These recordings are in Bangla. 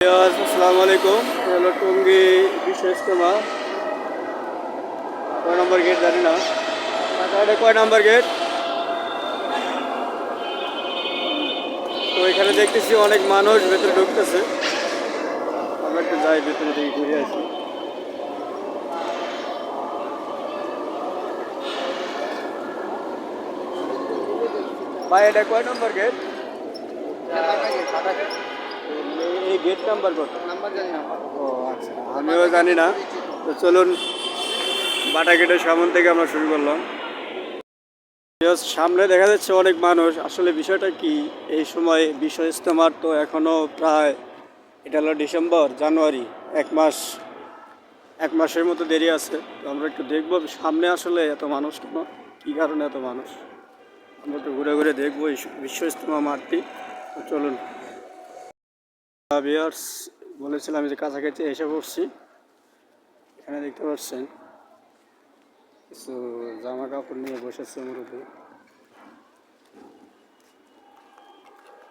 আসসালামু আলাইকুম। হলো টঙ্গী বিশ্ব ইজতেমা কয় নম্বর গেট জানি না। এটা কয় নম্বর গেট? তো এখানে দেখতেছি অনেক মানুষ ভেতরে ঢুকতেছে। আমরা একটু যাই ভেতরে দিকে ঘুরে আসি। ভাই, এটা কয় নম্বর গেট। এই গেট নাম্বার কত ও আচ্ছা। আমিও জানি না। তো চলুন বাটা গেটের সামন থেকে আমরা শুরু করলাম। সামনে দেখা যাচ্ছে অনেক মানুষ। আসলে বিষয়টা কি? এই সময় বিশ্ব ইজতেমার তো এখনও প্রায় এটা হলো ডিসেম্বর জানুয়ারি এক মাস এক মাসের মতো দেরি আছে। তো আমরা একটু দেখব সামনে আসলে এত মানুষ কেন? কী কারণে এত মানুষ? আমরা একটু ঘুরে ঘুরে দেখব এই বিশ্ব ইজতেমা মাঠটি তো চলুন। ভিয়ার্স বলেছিলাম যে কাছাকাছি এসে পড়ছি। এখানে দেখতে পাচ্ছেন। কিছু জামা কাপড় নিয়ে বসেছে মুরব্বী।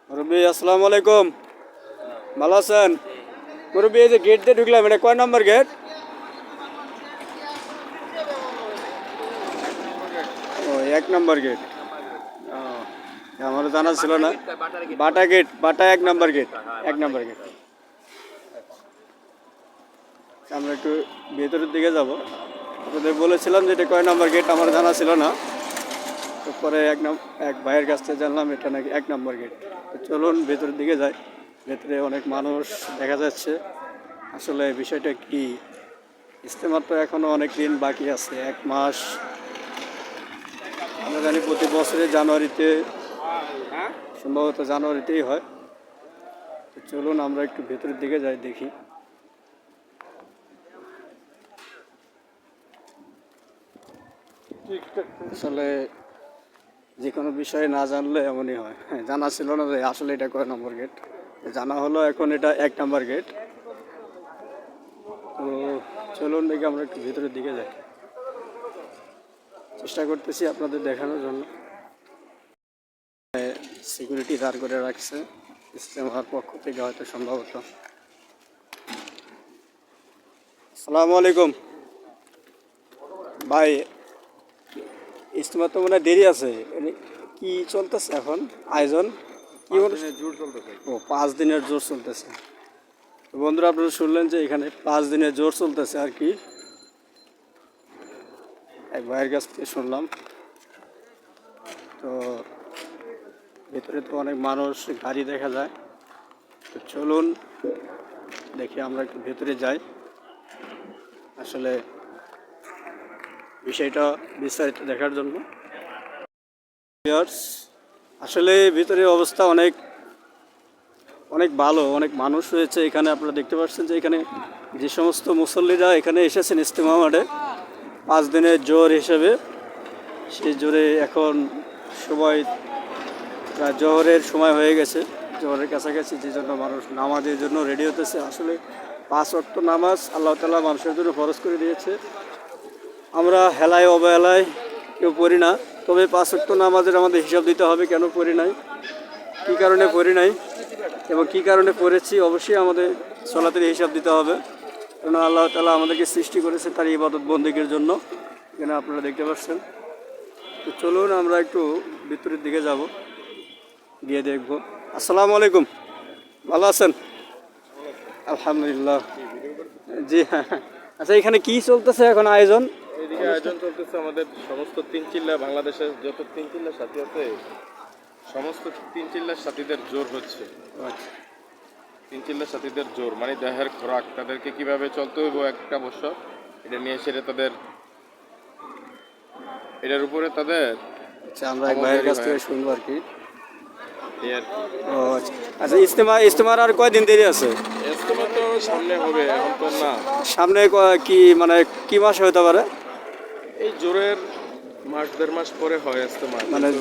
মুরব্বী, আসসালামু আলাইকুম। ভালো আছেন? মুরব্বী, এই যে গেট দিয়ে ঢুকলাম, এটা কয় নম্বর গেট ও, এক নম্বর গেট আমার জানা ছিল না। বাটা গেট বাটা এক নম্বর গেট এক নম্বর গেট আমরা একটু ভেতরের দিকে যাব। আপনাদের বলেছিলাম যে এটা কয় নম্বর গেট আমার জানা ছিল না। তো পরে এক নাম এক ভাইয়ের কাছ থেকে জানলাম এটা নাকি এক নম্বর গেট চলুন ভেতরের দিকে যাই। ভেতরে অনেক মানুষ দেখা যাচ্ছে। আসলে বিষয়টা কি? ইস্তেমার তো এখনও অনেক দিন বাকি আছে, এক মাস। আমরা জানি প্রতি বছরে জানুয়ারিতে সম্ভবত জানুয়ারিতেই হয়। তো চলুন আমরা একটু ভেতরের দিকে যাই দেখি। আসলে যে কোনো বিষয়ে না জানলে এমনই হয় হ্যাঁ, জানা ছিল না যে আসলে এটা কয় নম্বর গেট। জানা হলো এখন এটা এক নম্বর গেট। তো চলুন দেখি আমরা একটু ভেতরের দিকে যাই। চেষ্টা করতেছি আপনাদের দেখানোর জন্য। সিকিউরিটি দাঁড় করে রাখছে ইস্তেমার পক্ষ থেকে হয়তো সম্ভবত। আসসালামু আলাইকুম। ভাই ইস্তেমার তো মনে দেরি আছে। কি চলতেছে এখন? আয়োজন? কি অনুষ্ঠান? জোর চলতেছে। ও পাঁচ দিনের জোর চলতেছে। তো বন্ধুরা আপনারা শুনলেন যে এখানে পাঁচ দিনের জোর চলতেছে আর কি। এক ভাইয়ের কাছ থেকে শুনলাম। তো ভেতরে তো অনেক মানুষ, গাড়ি দেখা যায়। তো চলুন, দেখি আমরা একটু ভেতরে যাই। আসলে বিষয়টা বিস্তারিত দেখার জন্য। আসলে ভিতরে অবস্থা অনেক অনেক ভালো, অনেক মানুষ রয়েছে। এখানে আপনারা দেখতে পাচ্ছেন যে এখানে যে সমস্ত মুসল্লিরা এখানে এসেছেন ইস্তেমা মাঠে, পাঁচ দিনের জোর হিসেবে। সেই জোরে এখন প্রায় জোহরের সময় হয়ে গেছে। জোহরের কাছাকাছি যে জন্য মানুষ নামাজের জন্য রেডি হতেছে আসলে পাঁচ অক্ট নামাজ আল্লাহ তালা মানুষের জন্য ফরজ করে দিয়েছে। আমরা হেলায় অবহেলায় কেউ পড়ি না। তবে পাঁচ অক্ট নামাজের আমাদের হিসাব দিতে হবে কেন পড়ি নাই, কী কারণে পড়ি নাই এবং কী কারণে পড়েছি অবশ্যই আমাদের চলাতের হিসাব দিতে হবে। কারণ আল্লাহ তালা আমাদেরকে সৃষ্টি করেছে তার ইবাদত বন্দীকের জন্য। এখানে আপনারা দেখতে পাচ্ছেন। তো চলুন আমরা একটু ভিতরের দিকে যাব। গিয়ে দেখব। আসসালামু আলাইকুম। ভালো আছেন? আলহামদুলিল্লাহ। জি হ্যাঁ আচ্ছা এখানে কি চলতেছে এখন আয়োজন? এইদিকে আয়োজন চলতেছে আমাদের সমস্ত তিন চিল্লা বাংলাদেশের যত তিন চিল্লার সাথী আছে সমস্ত তিন চিল্লার সাথীদের জোর হচ্ছে। আচ্ছা। তিন চিল্লার সাথীদের জোর মানে দেহের খোরাক তাদেরকে কীভাবে চলতে হইব একটা বছর এটা নিয়ে সেটা তাদের এটার উপরে তাদের আচ্ছা আমরা এক ভাইয়ের কাছ থেকে শুনব আর কি। ও আচ্ছা। আচ্ছা ইস্তেমা ইস্তেমার আর কয়দিন দেরি আছে? এস্তমা তো সামনে হবে এখন তো না। সামনে কি মানে কি মাসে হতে পারে? এই জোরের মাস দেড় মাস পরে হয় এস্তমা মানে-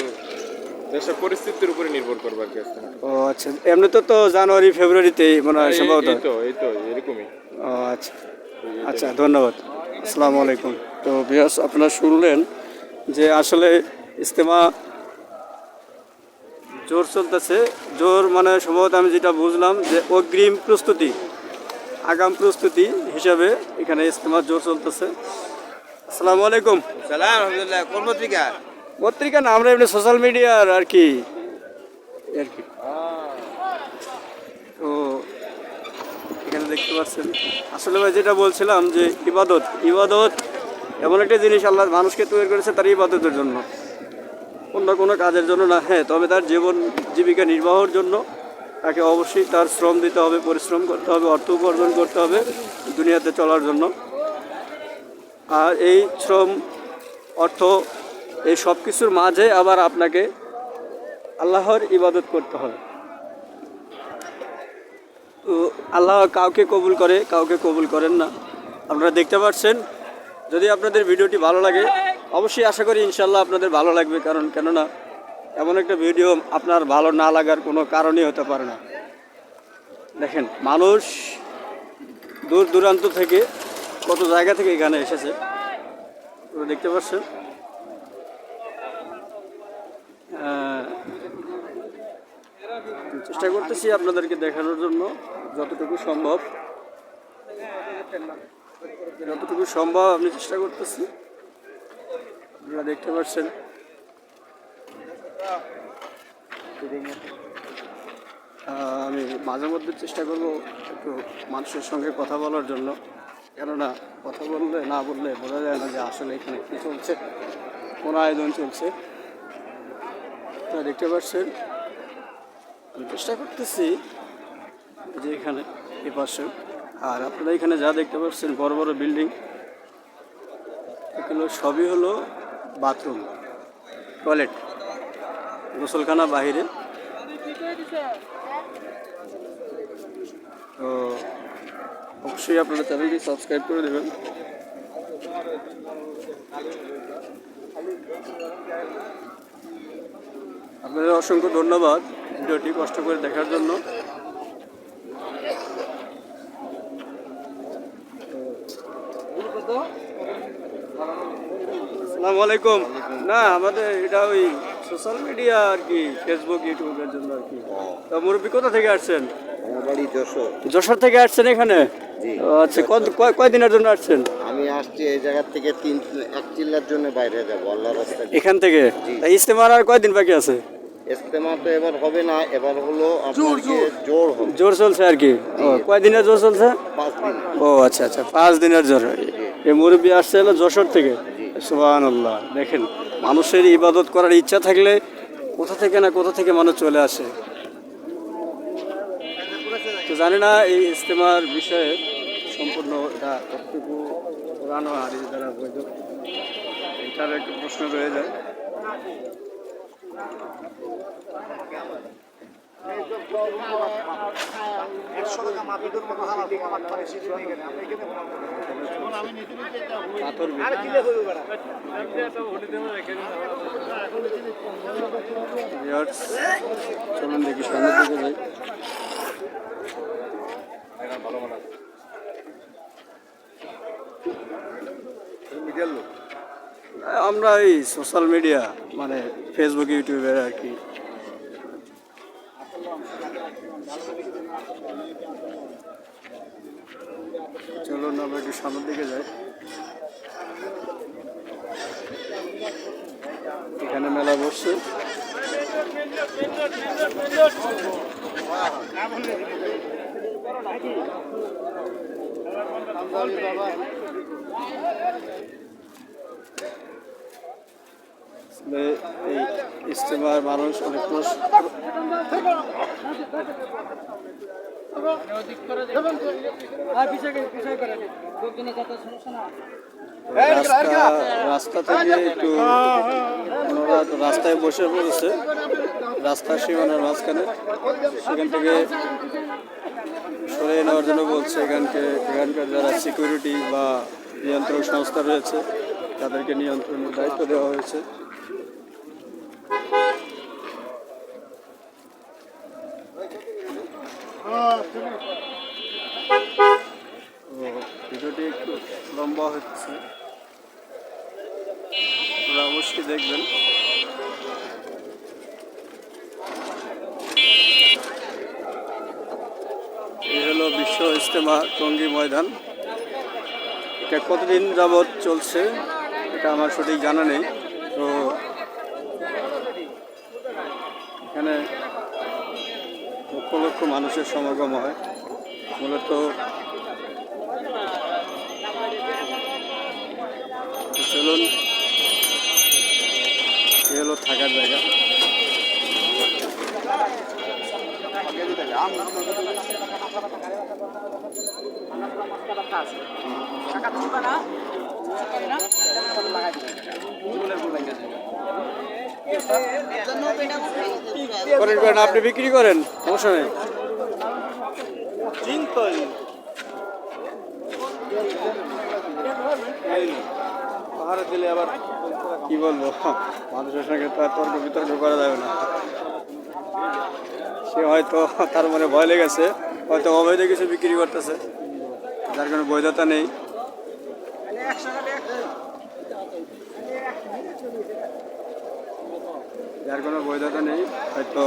দেশের পরিস্থিতির উপরে নির্ভর করবে আর কি ও আচ্ছা। এমনিতে তো জানুয়ারি ফেব্রুয়ারিতেই মনে হয় সম্ভবত। এই তো এই তো এরকমই। ও আচ্ছা। আচ্ছা ধন্যবাদ। আসসালামু আলাইকুম। তো বিয়াস আপনারা শুনলেন যে আসলে ইস্তেমা জোর চলতেছে। জোর মানে সম্ভবত আমি যেটা বুঝলাম যে অগ্রিম প্রস্তুতি আগাম প্রস্তুতি হিসাবে এখানে ইস্তেমার জোর চলতেছে। আসসালামু আলাইকুম। সালাম আলহামদুলিল্লাহ। কোন পত্রিকা? পত্রিকা না আমরা এমনি সোশ্যাল মিডিয়ার আর কি। আর কি। তো এখানে দেখতে পাচ্ছেন। আসলে ভাই যেটা বলছিলাম যে ইবাদত ইবাদত এমন একটা জিনিস আল্লাহ মানুষকে তৈরি করেছে তার ইবাদতের জন্য। অন্য কোনো কাজের জন্য না হ্যাঁ তবে তার জীবন জীবিকা নির্বাহের জন্য তাকে অবশ্যই তার শ্রম দিতে হবে, পরিশ্রম করতে হবে, অর্থ উপার্জন করতে হবে দুনিয়াতে চলার জন্য। আর এই শ্রম, অর্থ, এই সব কিছুর মাঝে আবার আপনাকে আল্লাহর ইবাদত করতে হবে। তো আল্লাহ কাউকে কবুল করে, কাউকে কবুল করেন না। আপনারা দেখতে পাচ্ছেন, যদি আপনাদের ভিডিওটি ভালো লাগে অবশ্যই আশা করি ইনশাল্লাহ আপনাদের ভালো লাগবে, কারণ কেননা এমন একটা ভিডিও আপনার ভালো না লাগার কোনো কারণই হতে পারে না। দেখেন, মানুষ দূর দূরান্ত থেকে কত জায়গা থেকে এখানে এসেছে দেখতে পাচ্ছেন। চেষ্টা করতেছি আপনাদেরকে দেখানোর জন্য যতটুকু সম্ভব। যতটুকু সম্ভব আমি চেষ্টা করতেছি। আপনারা দেখতে পাচ্ছেন। আমি মাঝে মধ্যে চেষ্টা করব একটু মানুষের সঙ্গে কথা বলার জন্য। কেননা কথা বললে, না বললে বোঝা যায় না যে আসলে এখানে কী চলছে, কোন আয়োজন চলছে। আপনারা দেখতে পাচ্ছেন, আমি চেষ্টা করতেছি যে এখানে এ পাশে। আর আপনারা এখানে যা দেখতে পাচ্ছেন, বড় বড় বিল্ডিং। এগুলো সবই হলো বাথরুম, টয়লেট, গোসলখানা বাহিরে। তো অবশ্যই আপনারা চ্যানেলটি সাবস্ক্রাইব করে দেবেন। আপনাদের অসংখ্য ধন্যবাদ ভিডিওটি কষ্ট করে দেখার জন্য আসসালামু আলাইকুম। না আমাদের এটা ওই সোশ্যাল মিডিয়া আর কি ফেসবুক ইউটিউবের জন্য আর কি। তো মুরব্বী কোথা থেকে আসছেন? আমার বাড়ি যশোর। যশোর থেকে আসছেন এখানে? আচ্ছা কয়দিনের জন্য আসছেন? আমি আসছি এই জায়গা থেকে তিন এক চিল্লার জন্য বাইরে যাব আল্লাহ রাস্তা এখান থেকে? ইস্তেমার আর কয়দিন বাকি আছে? ইস্তেমা তো এবার হবে না এবার হলো জোর জোর। চলছে আর কি? কয়দিনের জোর চলছে? পাঁচ ও আচ্ছা আচ্ছা পাঁচ দিনের জোর। এই মুরব্বী আসছে হলো যশোর থেকে? সুবাহ দেখেন, মানুষের ইবাদত করার ইচ্ছা থাকলে কোথা থেকে না কোথা থেকে মানুষ চলে আসে। তো জানি না এই ইজতেমার বিষয়ে সম্পূর্ণ এটা কতটুকু পুরানো আর দ্বারা বৈধ, এটার একটু প্রশ্ন রয়ে যায়। চলুন দেখি দিকে যাই। আমরা এই সোশ্যাল মিডিয়া মানে ফেসবুক ইউটিউবের আর কি চলুন আমরা একটু সামনের দিকে যাই। এখানে মেলা বসছে। এই ইস্তেমার মানুষ অনেক রাস্তা রাস্তা থেকে একটু রাস্তায় বসে পড়েছে। রাস্তার সীমানার মাঝখানে। সেখান থেকে সরে নেওয়ার জন্য বলছে এখানকে, এখানকার যারা সিকিউরিটি বা নিয়ন্ত্রক সংস্থা রয়েছে, তাদেরকে নিয়ন্ত্রণের দায়িত্ব দেওয়া হয়েছে তো ভিডিওটি একটু লম্বা হচ্ছে আপনারা অবশ্যই দেখবেন হলো বিশ্ব ইজতেমা টঙ্গী ময়দান। এটা কতদিন যাবৎ চলছে, এটা আমার সঠিক জানা নেই। তো এখানে লক্ষ লক্ষ মানুষের সমাগম হয়। মূলত চলুন এ থাকার জায়গা। করেন করেন আপনি বিক্রি করেন সমস্যা নেই। পাহাড়ে দিলে আবার কি বলব? মানুষের সঙ্গে তো আর তর্ক বিতর্ক করা যাবে না। সে হয়তো তার মনে ভয় লেগেছে, হয়তো অবৈধ কিছু বিক্রি করতেছে। যার কোনো বৈধতা নেই। যার কোনো বৈধতা নেই, হয়তো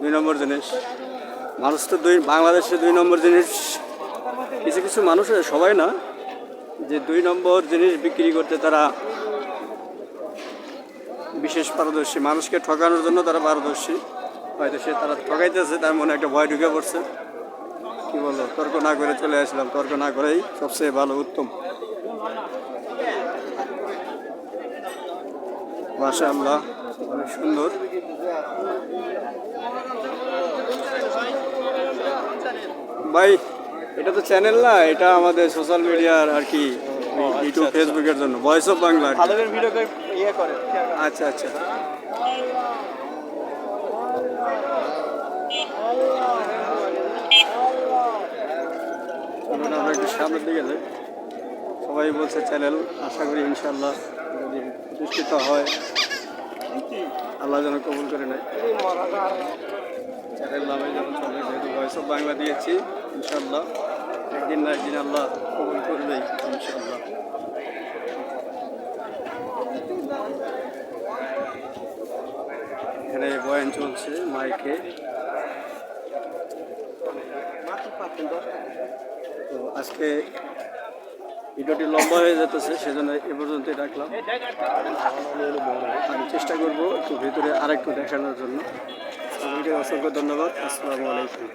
দুই নম্বর জিনিস। মানুষ তো দুই, বাংলাদেশে দুই নম্বর জিনিস, কিছু কিছু মানুষ সবাই না, যে দুই নম্বর জিনিস বিক্রি করতে তারা বিশেষ পারদর্শী। মানুষকে ঠকানোর জন্য তারা পারদর্শী। হয়তো সে তারা ঠকাইতেছে তার মনে একটা ভয় ঢুকে পড়ছে। কি বলব তর্ক না করে চলে আসলাম তর্ক না করেই সবচেয়ে ভালো উত্তম। মাসা আমরা অনেক সুন্দর। ভাই এটা তো চ্যানেল না এটা আমাদের সোশ্যাল মিডিয়ার আর কি ইউটিউব ফেসবুকের জন্য ভয়েস অফ বাংলা ভিডিও আচ্ছা আচ্ছা। চলুন আমরা একটু সামনের দিকে যাই। সবাই বলছে চ্যানেল, আশা করি ইনশাল্লাহ যদি প্রতিষ্ঠিত হয়, আল্লাহ যেন কবুল করে নেয়। চ্যানেল নামে যেন চলে, যেহেতু ভয়েস অফ বাংলা দিয়েছি ইনশাল্লাহ একদিন না একদিন আল্লাহ কবুল করবেই ইনশাল্লাহ এখানে বয়ান চলছে মাইকে। আজকে ভিডিওটি লম্বা হয়ে যেতেছে, সেজন্য এ পর্যন্তই রাখলাম। আমি চেষ্টা করব একটু ভিতরে আরেকটু দেখানোর জন্য। সবাইকে অসংখ্য ধন্যবাদ, আসসালামু আলাইকুম।